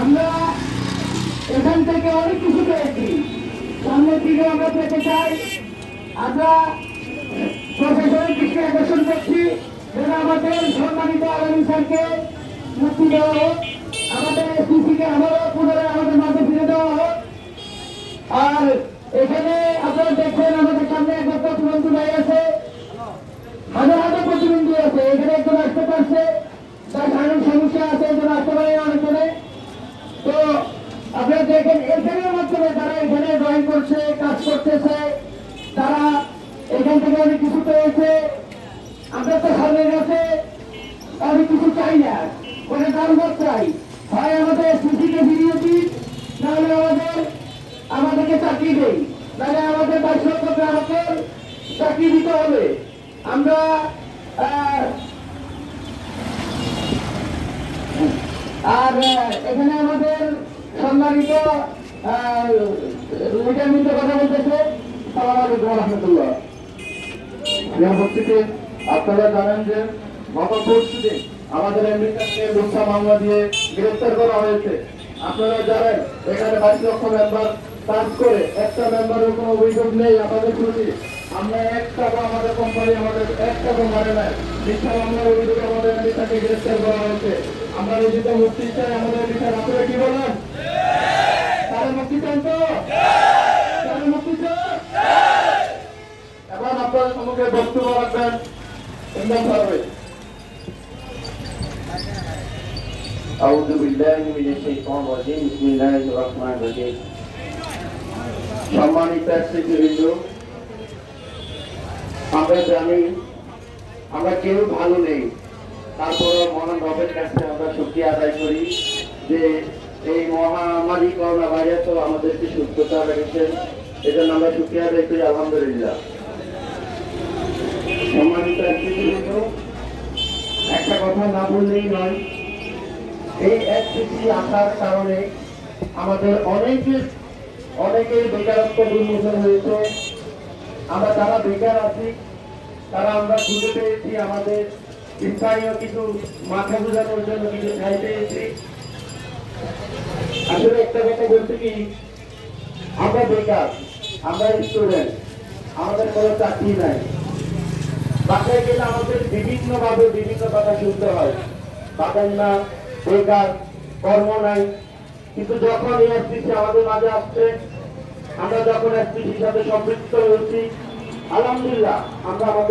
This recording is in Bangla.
আমরা এখান থেকে অনেক কিছু পেয়েছি। সামনের দিকে আমরা পেতে চাই। আমরা প্রশাসনের দৃষ্টি আকর্ষণ করছি। যেন আমাদের সম্মানিত আলমী স্যারকে মুক্তি দেওয়া হোক, আমাদের এসপিসিকে আবারও পুনরায় আমাদের মাঝে ফিরে দেওয়া হোক। আর এখানে আপনারা দেখছেন আমাদের সামনে এক বছর তুরন্ত ভাই আছে। হাজার হাজার প্রতিবন্ধী আছে। এখানে একজন আসতে পারছে। তার শারীরিক সমস্যা আছে, একজন আসতে পারে তো আপনারা দেখেন, এখানের মাধ্যমে তারা এখানে ড্রয়িং করছে, কাজ করতেছে, তারা এখান থেকে অনেক কিছু পেয়েছে। আমরা তো সামনের কাছে অনেক কিছু চাই না ওটা কারবার চাই। হয় আমাদের সিসিকে ফিরিয়ে নাহলে আমাদের আমাদেরকে চাকরি দেই। নাহলে আমাদের বাইশ গ্রাহকের চাকরি দিতে হবে। আমরা আর, এখানে আমাদের সম্মানিত লিডার কথা বলতেছে আপনারা জানেন যে গত পরশু দিন আমাদের আমেরিকাকে মিথ্যা মামলা দিয়ে গ্রেফতার করা হয়েছে। আপনারা জানেন, এখানে বাইশ লক্ষ মেম্বার কাজ করে একটা মেম্বারের কোনো অভিযোগ নেই আমাদের ছুটি আমরা এক টাকা আমাদের কোম্পানি আমাদের এক টাকা মানে নাই। মিথ্যা মামলার অভিযোগে আমাদের আমেরিকাকে গ্রেফতার করা হয়েছে। আমরা নিজেতে মুক্তি চাই আমাদের বিচার আপনারা কি বলেন তারা মুক্তি চান তো তারা মুক্তি চান এখন আপনাদের সম্মুখে বক্তব্য রাখবেন ইমরান ফারুক أعوذ بالله من الشيطان الرجيم بسم الله الرحمن الرحيم সম্মানিত স্মৃতিবৃন্দ আমরা জানি আমরা কেউ ভালো নেই তারপরও মহান রবের কাছে আমরা শুক্রিয়া আদায় করি যে এই মহামারী করোনা ভাইরাসও আমাদেরকে সুস্থতা রেখেছেন এজন্য আমরা শুক্রিয়া আদায় করি আলহামদুলিল্লাহ একটা কথা না বললেই নয়, এই এসপিসি আসার কারণে আমাদের অনেকের অনেকের বেকারত্ব উন্মোচন হয়েছে। আমরা যারা বেকার আছি, তারা আমরা খুঁজে পেয়েছি আমাদের স্থানীয় কিছু মাথা বোঝানোর জন্য কিছু ঠাই পেয়েছি। আসলে একটা কথা বলতে কি, আমরা বেকার, আমরা স্টুডেন্ট আমাদের কোনো চাকরি নাই। বাসায় গেলে আমাদের বিভিন্ন ভাবে বিভিন্ন কথা শুনতে হয়। পাবেন না, বেকার, কর্ম নাই। কিন্তু যখন এসপিসি আমাদের মাঝে আসছে, আমরা যখন এসপিসির সাথে সম্পৃক্ত হয়েছি, আলহামদুলিল্লাহ, আমরা আমাদের